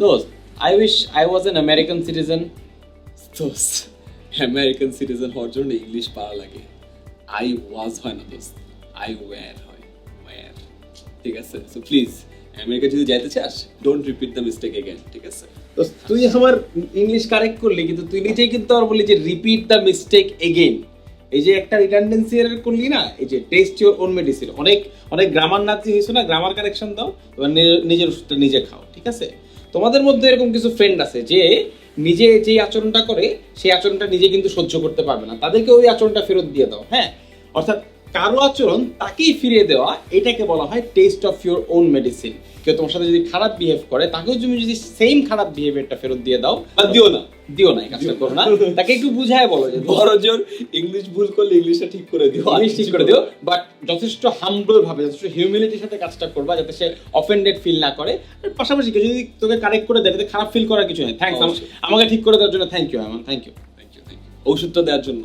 দোস্ত I wish I was an American citizen দোস্ত American citizen হওয়ার জন্য ইংলিশ পারা লাগে। আই ওয়াজ হয় না দোস্ত। আই ওয়্যার হয়। ওয়্যার ঠিক আছে? সো প্লিজ আমেরিকা যদি যাইতে চাস don't repeat the mistake again ঠিক আছে? দোস্ত তুই আমার ইংলিশ কারেক্ট করলি কিন্তু তুই নিজেই কিন্তু আর বলি যে রিপিট দ্য মিস্টেক এগেইন এই যে একটা রিটার্ডেন্সি এর করলি না, এই যে টেস্ট ইউর ওন মেডিসিন অনেক অনেক গ্রামার নাচি হয়েছে না গ্রামার কারেকশন দাও, এবার নিজের ওষুধটা নিজে খাও, ঠিক আছে? তোমাদের মধ্যে এরকম কিছু ফ্রেন্ড আছে যে নিজে যেই আচরণটা করে, সেই আচরণটা নিজে কিন্তু সহ্য করতে পারবে না। তাদেরকে ওই আচরণটা ফেরত দিয়ে দাও হ্যাঁ? অর্থাৎ কারও আচরণ তাকেই ফিরিয়ে দেওয়া, এটাকে বলা হয় taste of your own medicine কেউ তোমার সাথে যদি খারাপ বিহেভ করে, তাকেও তুমি যদি সেম খারাপ বিহেভিয়ারটা ফেরত দিয়ে দাও আর দিও না। দিও না এই কাজটা করো না। তাকে একটু বুঝায় বলো যে জোর ইংলিশ ভুল করলে ইংলিশটা ঠিক করে দিও। ইংলিশ ঠিক করে দিও বাট যথেষ্ট হাম্বল ভাবে যথেষ্ট হিউমিলিটির সাথে কাজটা করবা যাতে সে অফেন্ডেড ফিল না করে। আর পাশাপাশি কেউ যদি তোকে কারেক্ট করে দেয় খারাপ ফিল করার কিছু নেই। থ্যাংকস আমাকে ঠিক করে দেওয়ার জন্য thank you thank you thank you thank you ঔষধটা দেওয়ার জন্য।